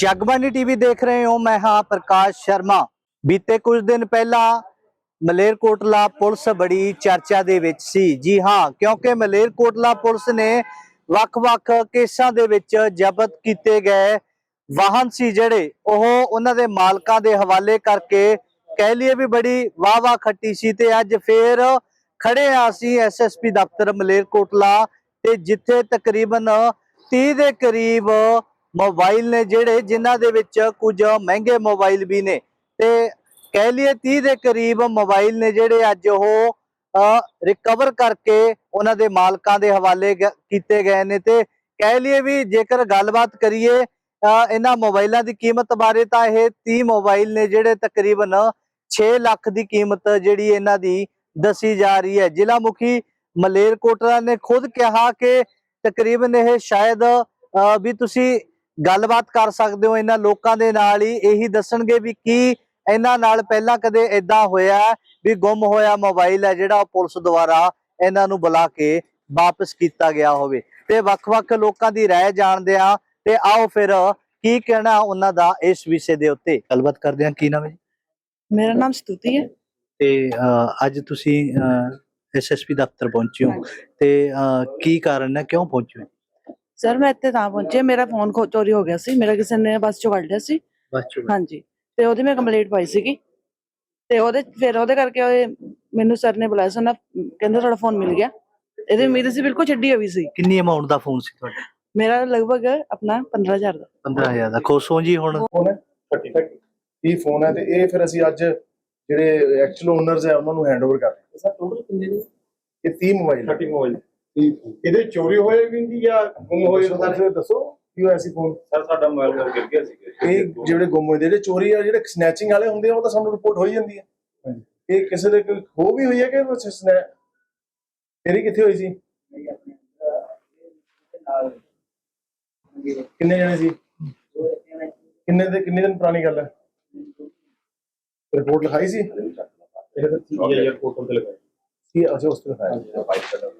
Jagbani TV ਦੇਖ ਰਹੇ ਹੋ, ਮੈਂ ਹਾਂ ਪ੍ਰਕਾਸ਼ ਸ਼ਰਮਾ। ਬੀਤੇ ਕੁਝ ਦਿਨ ਪਹਿਲਾਂ ਮਲੇਰਕੋਟਲਾ ਪੁਲਿਸ ਬੜੀ ਚਰਚਾ ਦੇ ਵਿੱਚ ਸੀ। ਜੀ ਹਾਂ, ਕਿਉਂਕਿ ਮਲੇਰਕੋਟਲਾ ਪੁਲਿਸ ਨੇ ਵੱਖ-ਵੱਖ ਕੇਸਾਂ ਦੇ ਵਿੱਚ ਜ਼ਬਤ ਕੀਤੇ ਗਏ ਵਾਹਨ ਸੀ ਜਿਹੜੇ ਉਹ ਉਹਨਾਂ ਦੇ ਮਾਲਕਾਂ ਦੇ ਹਵਾਲੇ ਕਰਕੇ ਕਹਿ ਲਈਏ ਵੀ ਬੜੀ ਵਾਹ-ਵਾਹ ਖੱਟੀ ਸੀ ਤੇ ਅੱਜ ਫੇਰ ਖੜੇ ਆ ਅਸੀਂ ਐਸਐਸਪੀ ਦਫ਼ਤਰ ਮਲੇਰਕੋਟਲਾ ਤੇ ਜਿੱਥੇ ਤਕਰੀਬਨ 30 ਦੇ ਕਰੀਬ ਮੋਬਾਈਲ ਨੇ ਜਿਹੜੇ ਜਿਨ੍ਹਾਂ ਦੇ ਵਿੱਚ ਕੁਝ ਮਹਿੰਗੇ ਮੋਬਾਈਲ ਵੀ ਨੇ ਤੇ ਕਹਿ ਲਈਏ 30 ਦੇ ਕਰੀਬ ਮੋਬਾਈਲ ਨੇ ਜਿਹੜੇ ਅੱਜ ਉਹ ਰਿਕਵਰ ਕਰਕੇ ਉਹਨਾਂ ਦੇ ਮਾਲਕਾਂ ਦੇ ਹਵਾਲੇ ਕੀਤੇ ਗਏ ਨੇ ਤੇ ਕਹਿ ਲਈਏ ਵੀ ਜੇਕਰ ਗੱਲਬਾਤ ਕਰੀਏ ਇਹਨਾਂ ਮੋਬਾਈਲਾਂ ਦੀ ਕੀਮਤ ਬਾਰੇ ਤਾਂ ਇਹ 30 ਮੋਬਾਈਲ ਨੇ ਜਿਹੜੇ ਤਕਰੀਬਨ 6 ਲੱਖ ਦੀ ਕੀਮਤ ਜਿਹੜੀ ਇਹਨਾਂ ਦੀ ਦੱਸੀ ਜਾ ਰਹੀ ਹੈ। ਜ਼ਿਲ੍ਹਾ ਮੁਖੀ ਮਲੇਰਕੋਟਲਾ ਨੇ ਖੁਦ ਕਿਹਾ ਕਿ ਤਕਰੀਬਨ ਇਹ ਸ਼ਾਇਦ ਅ, ਵੀ ਤੁਸੀਂ ਗੱਲਬਾਤ ਕਰ ਸਕਦੇ ਹੋ ਇਹਨਾਂ ਲੋਕਾਂ ਦੇ ਨਾਲ ਹੀ ਇਹੀ ਦੱਸਣਗੇ ਵੀ ਕੀ ਇਹਨਾਂ ਨਾਲ ਪਹਿਲਾਂ ਕਦੇ ਇਦਾਂ ਹੋਇਆ ਵੀ ਗੁੰਮ ਹੋਇਆ ਮੋਬਾਈਲ ਹੈ ਜਿਹੜਾ ਪੁਲਿਸ ਦੁਆਰਾ ਇਹਨਾਂ ਨੂੰ ਬੁਲਾ ਕੇ ਵਾਪਸ ਕੀਤਾ ਗਿਆ ਹੋਵੇ। ਤੇ ਵੱਖ-ਵੱਖ ਲੋਕਾਂ ਦੀ ਰਾਏ ਜਾਣਦੇ ਆ ਤੇ ਆਓ ਫਿਰ ਕੀ ਕਹਿਣਾ ਉਹਨਾਂ ਦਾ ਇਸ ਵਿਸ਼ੇ ਦੇ ਉੱਤੇ। ਗੱਲਬਾਤ ਕਰਦੇ ਹਾਂ। ਕੀ ਨਾਮ ਹੈ ਜੀ? ਮੇਰਾ ਨਾਮ ਸਤੁਤੀ ਹੈ। ਤੇ ਅੱਜ ਤੁਸੀਂ ਐਸਐਸਪੀ ਦਫ਼ਤਰ ਪਹੁੰਚੇ ਹੋ। ਤੇ ਕੀ ਕਾਰਨ ਹੈ? ਕਿਉਂ ਪਹੁੰਚੇ ਹੋ? ਸਰ ਮੈਂ ਇੱਥੇ ਤਾਂ ਪਹੁੰਚੇ ਮੇਰਾ ਫੋਨ ਖੋ ਚੋਰੀ ਹੋ ਗਿਆ ਸੀ। ਮੇਰਾ ਕਿਸੇ ਨੇ ਬੱਸ ਚੋਂ ਕੱਢ ਲਿਆ ਸੀ। ਬਸ ਚੁੱਪ ਹਾਂਜੀ। ਤੇ ਉਹਦੀ ਮੈਂ ਕੰਪਲੀਟ ਪਾਈ ਸੀਗੀ। ਤੇ ਉਹਦੇ ਫਿਰ ਉਹਦੇ ਕਰਕੇ ਉਹ ਮੈਨੂੰ ਸਰ ਨੇ ਬੁਲਾਇਆ ਸੀ। ਨਾ ਕਹਿੰਦੇ ਤੁਹਾਡਾ ਫੋਨ ਮਿਲ ਗਿਆ। ਇਹਦੀ ਉਮੀਦ ਸੀ ਬਿਲਕੁਲ ਛੱਡੀ ਹੋਈ ਸੀ। ਕਿੰਨੀ ਅਮਾਉਂਟ ਦਾ ਫੋਨ ਸੀ ਤੁਹਾਡਾ? ਮੇਰਾ ਲਗਭਗ ਆਪਣਾ 15000 ਦਾ। 15000 ਦਾ। ਖੁਸ਼ ਹੋ ਜੀ ਹੁਣ? ਫੋਨ ਹੈ? 30 ਤੱਕ ਇਹ ਫੋਨ ਹੈ ਤੇ ਇਹ ਫਿਰ ਅਸੀਂ ਅੱਜ ਜਿਹੜੇ ਐਕਚੁਅਲ ਓਨਰਸ ਹੈ ਉਹਨਾਂ ਨੂੰ ਹੈਂਡਓਵਰ ਕਰ ਰਹੇ ਹਾਂ ਸਰ ਟੋਟਲ ਕਿੰਨੇ ਨੇ? ਇਹ 30 ਮੋਬਾਈਲ 30 ਮੋਬਾਈਲ ਇਹਦੇ ਚੋਰੀ ਹੋਏ ਵੀ ਨਹੀਂ ਜਾਂ ਗੁੰਮ ਹੋਏ ਤੁਸੀਂ ਦੱਸੋ ਕੀ ਹੋਇਆ ਸੀ ਫੋਨ ਸਰ ਸਾਡਾ ਮੋਬਾਈਲ ਗਿਰ ਗਿਆ ਸੀ ਇਹ ਜਿਹੜੇ ਗੁੰਮ ਹੋਏ ਦੇ ਜਿਹੜੇ ਚੋਰੀ ਆ ਜਿਹੜੇ ਸਨੈਚਿੰਗ ਵਾਲੇ ਹੁੰਦੇ ਆ ਉਹ ਤਾਂ ਸਾਨੂੰ ਰਿਪੋਰਟ ਹੋ ਹੀ ਜਾਂਦੀ ਹੈ ਇਹ ਕਿਸੇ ਦੇ ਕੋਈ ਖੋ ਵੀ ਹੋਈ ਹੈ ਕਿ ਬਸ ਸਨੈ ਤੇਰੀ ਕਿੱਥੇ ਹੋਈ ਸੀ? ਕਿੰਨੇ ਜਣੇ ਸੀ? ਕਿੰਨੇ ਦੇ ਕਿੰਨੇ ਦਿਨ ਪੁਰਾਣੀ ਗੱਲ ਹੈ? ਰਿਪੋਰਟ ਲਿਖਾਈ ਸੀ? ਇਹ ਤਾਂ 30000 ਟੋਟਲ ਤੇ ਲਗਾਇਆ ਕੀ ਅਸੀਂ ਉਸ ਤੇ ਲਿਖਾਇਆ